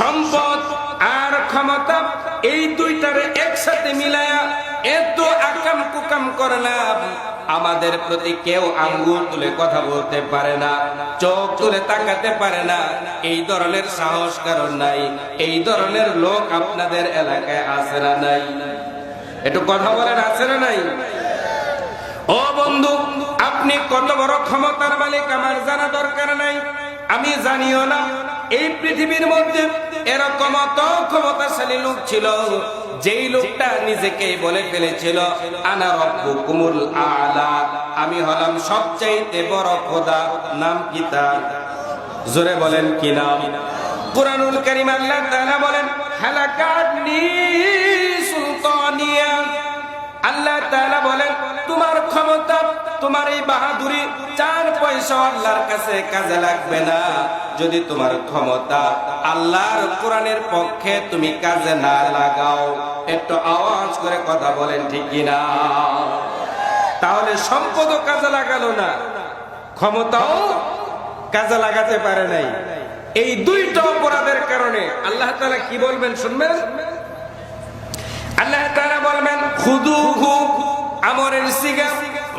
সম্পদ আর ক্ষমতা, এই দুইটারে একসাথে মিলায়া এত আকাম কুকাম করলাম। আমাদের প্রতি কেউ আঙ্গুল তুলে কথা বলতে পারে না, চোখ তুলে তাকাতে পারে না। এই ধরনের সাহস কারণ নাই, এই ধরনের লোক আপনাদের এলাকায় আছে না নাই? একটু কথা বলেন, আছে না নাই? ও বন্ধু, আপনি কত বড় ক্ষমতার মালিক, আমার জানা দরকার নাই। আমি জানিও না, এই পৃথিবীর মধ্যে এরকম অত ক্ষমতাশালী লোক ছিল, যেই লোকটা নিজেকে বলে ফেলেছিল, আনা রব্বু কুমুল আলা আমি হলাম সবচাইতে বড় খোদা, নাম কি তার? জোরে বলেন কি নাম? কুরআনুল কারীম আল্লাহ তাআলা বলেন, হালাকাতনি সুলতানিয়া আল্লাহ তাআলা বলেন, তোমার ক্ষমতা, তোমার এই বাহাদুরি, চার পয়সা আল্লাহর কাছে কাজে লাগবে না। যদি তোমার ক্ষমতা আল্লাহর কোরআনের পক্ষে তুমি কাজে না লাগাও, একটু আওয়াজ করে কথা বলেন ঠিক কিনা? তাহলে সম্পদও কাজে লাগালো না, ক্ষমতাও কাজে লাগাতে পারে নাই। এই দুইটা অপরাধের কারণে আল্লাহ তাআলা কি বলবেন শুনবেন? আল্লাহ তাআলা বলবেন খুদুহু আমরের সিগা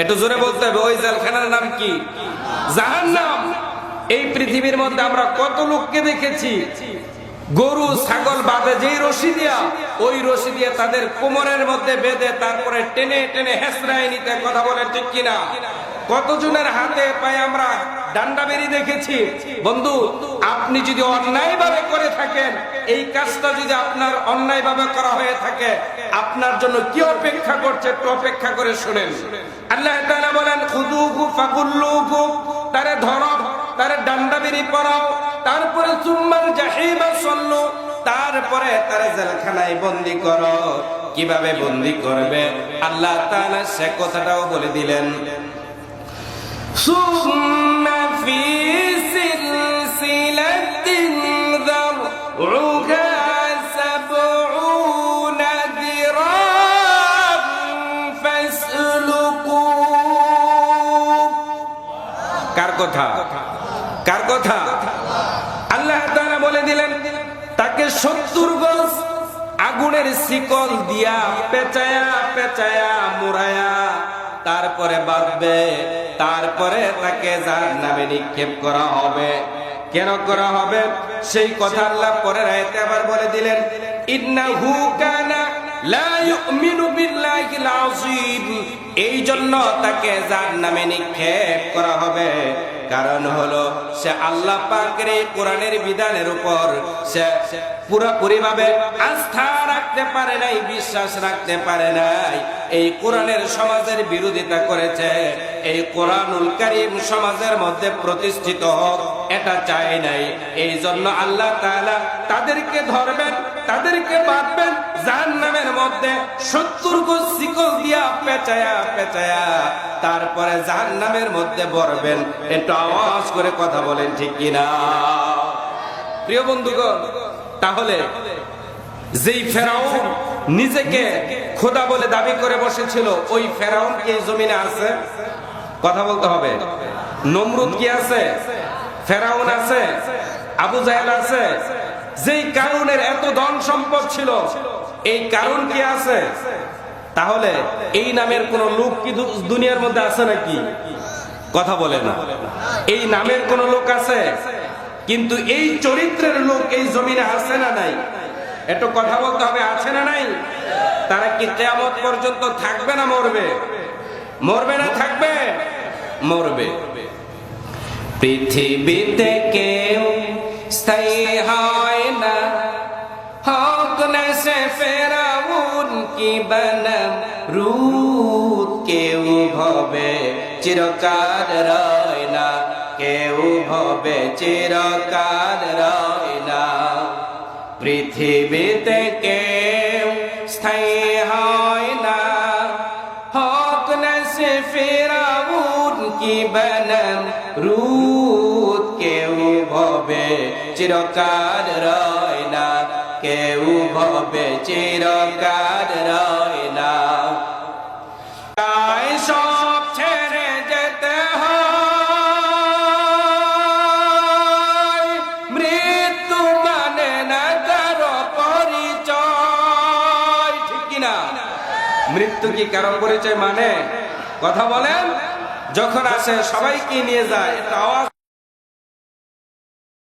একটু জোরে বলতে হবে, ওই জেলখানার নাম কি? জাহান নাম এই পৃথিবীর মধ্যে আমরা কত লোককে দেখেছি? গরু, ছাগল বাঁধে যেই রশি দিয়া, ওই রশি দিয়ে তাদের কোমরের মধ্যে বেঁধে তারপরে টেনে টেনে হেসরায় নিতে কথা বলে ঠিক কিনা? কতজনের হাতে পায়ে আমরা ডান্ডা বেরি দেখেছি? বন্ধু, আপনি যদি অন্যায় ভাবে করে থাকেন, এই কাজটা যদি আপনার অন্যায় ভাবে করা হয়ে থাকে, আপনার জন্য কি অপেক্ষা করছে একটু অপেক্ষা করে শুনেন। আল্লাহ বলেন, খুদুহু ফাগুল্লুহু তারে ধরো, তারে ডান্ডা বেরি পরাও তারপরে চুম্মাল জাহিমা সল্লু, তারপরে তারা জেলখানায় বন্দি করো। কীভাবে বন্দি করবে? আল্লাহ সে কথাটাও বলে দিলেন। ثم في سلسلة ذرعها سبعون ذراعا فاسلكوه কার কথা কার কথা আল্লাহ তাআলা বলে দিলেন তাকে সত্তর গজ আগুনের শিকল দিয়া পেঁচায়া পেঁচায়া মুড়ায়া তারপরে বাঁধবে তারপরে তাকে যার নামে নিক্ষেপ করা হবে। কেন করা হবে? সেই কথা আল্লাহ পরে রায়তে আবার বলে দিলেন, ইন্নাহু কানা লা ইউমিনু বিল্লাহিল আযীম। এই জন্য তাকে যার নিক্ষেপ করা হবে। কারণ হলো, সে আল্লাহ পাকের এই কোরআনের বিধানের উপর সে পুরোপুরি ভাবে আস্থা রাখতে পারে নাই, বিশ্বাস রাখতে পারে নাই। এই কোরআনের সমাজের বিরোধিতা করেছে। এই কোরআনুল কারীম সমাজের মধ্যে প্রতিষ্ঠিত হোক এটা চায় নাই। এই জন্য আল্লাহ তাআলা তাদেরকে ধরবেন, তাদেরকে বাঁধবেন, জাহান্নামের মধ্যে সত্তর শিকল দিয়া পেঁচায়া পেঁচায়া, তারপরে জাহান্নামের মধ্যে বরবেন একটু আওয়াজ করে কথা বলেন ঠিক কিনা? প্রিয় বন্ধুগণ, তাহলে যেই ফেরাউন নিজেকে খোদা বলে দাবি করে বসেছিল, ওই ফেরাউন কি এই জমিনে আছে? কথা বলতে হবে। নমরুদ কি আছে? ফেরাউন আছে? আবু জাহেল আছে? যেই কারণের এত ধন সম্পদ ছিল, এই কারণ কি আছে? তাহলে এই নামের কোন লোক কি দুনিয়ার মধ্যে আছে নাকি? কথা বলে না এই নামের কোন লোক আছে? কিন্তু এই চরিত্রের লোক এই জমিনে আছে না নাই? একটু কথা বলতে হবে, আছে না নাই? তারা কি কেয়ামত পর্যন্ত থাকবে না মরবে? মরবে না থাকবে? মরবে। পৃথিবীতে কেউ স্থায়ী হয় না। হক সে ফেরাউন কি বানাম রুত কেউ হবে চিরকাল রয় না। কেউ হবে চিরকাল রয় না। পৃথিবীতে কেউ স্থায়ী হয় না হক সে ফেরাউন কি বনম রুত কেউ ভবে চিরকাল রয় না কেউ ভবে চিরকাল রয় না মৃত্যু কি কারণ পরিচয় মানে? কথা বলেন যখন আসে সবাইকে নিয়ে যায় এটা আওয়াজ